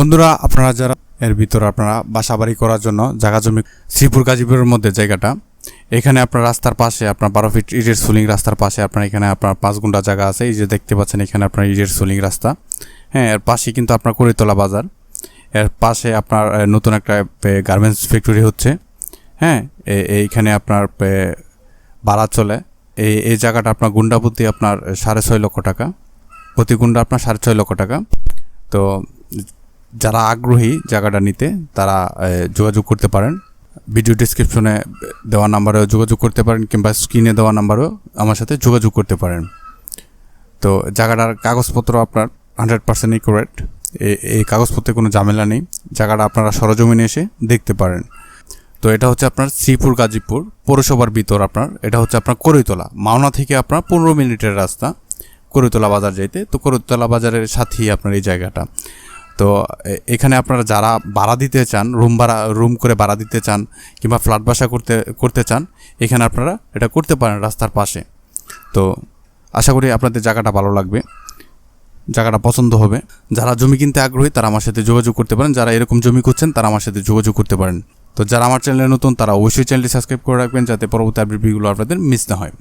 বন্ধুরা, আপনারা যারা এর ভিতর আপনারা বাসা বাড়ি করার জন্য জায়গা জমি শ্রীপুর গাজীপুরের মধ্যে জায়গাটা, এখানে আপনার রাস্তার পাশে আপনার বারো ফিট ইটের সুলিং রাস্তার পাশে আপনার এখানে আপনার পাঁচ গুন্ডা জায়গা আছে। এই যে দেখতে পাচ্ছেন এখানে আপনার ইটের সুলিং রাস্তা। হ্যাঁ এর পাশে কিন্তু আপনার করিতলা বাজার। এর পাশে আপনার নতুন একটা গার্মেন্টস ফ্যাক্টরি হচ্ছে। হ্যাঁ এইখানে আপনার ভাড়া চলে। এই এই জায়গাটা আপনার গুন্ডা প্রতি আপনার সাড়ে ছয় লক্ষ টাকা। প্রতি গুন্ডা আপনার সাড়ে ছয় লক্ষ টাকা। তো যারা আগ্রহী জায়গাটা নিতে, তারা যোগাযোগ করতে পারেন। ভিডিও ডিসক্রিপশনে দেওয়া নাম্বারেও যোগাযোগ করতে পারেন, কিংবা স্ক্রিনে দেওয়া নাম্বারেও আমার সাথে যোগাযোগ করতে পারেন। তো জায়গাটার কাগজপত্র আপনার হান্ড্রেড পার্সেন্ট ইকুরেট এই কাগজপত্রে কোনো ঝামেলা নেই। জায়গাটা আপনারা সরজমিনে এসে দেখতে পারেন। তো এটা হচ্ছে আপনার শ্রীপুর, গাজীপুর পৌরসভার ভিতর আপনার। এটা হচ্ছে আপনার করইতলা মাওনা থেকে আপনার পনেরো মিনিটের রাস্তা। করইতলা বাজার যাইতে। তো করইতলা বাজারের সাথেই আপনার এই জায়গাটা। তো এখানে আপনারা যারা ভাড়া দিতে চান, রুম ভাড়া, রুম করে ভাড়া দিতে চান কিংবা ফ্ল্যাট বাসা করতে করতে চান, এখানে আপনারা এটা করতে পারেন রাস্তার পাশে। তো, আশা করি আপনাদের জায়গাটা ভালো লাগবে, জায়গাটা পছন্দ হবে। যারা জমি কিনতে আগ্রহী, তারা আমার সাথে যোগাযোগ করতে পারেন। যারা এরকম জমি করছেন তারা আমার সাথে যোগাযোগ করতে পারেন। তো, যারা আমার চ্যানেলে নতুন, তারা অবশ্যই চ্যানেলটি সাবস্ক্রাইব করে রাখবেন যাতে পরবর্তী আপডেটগুলো আপনাদের মিস না হয়।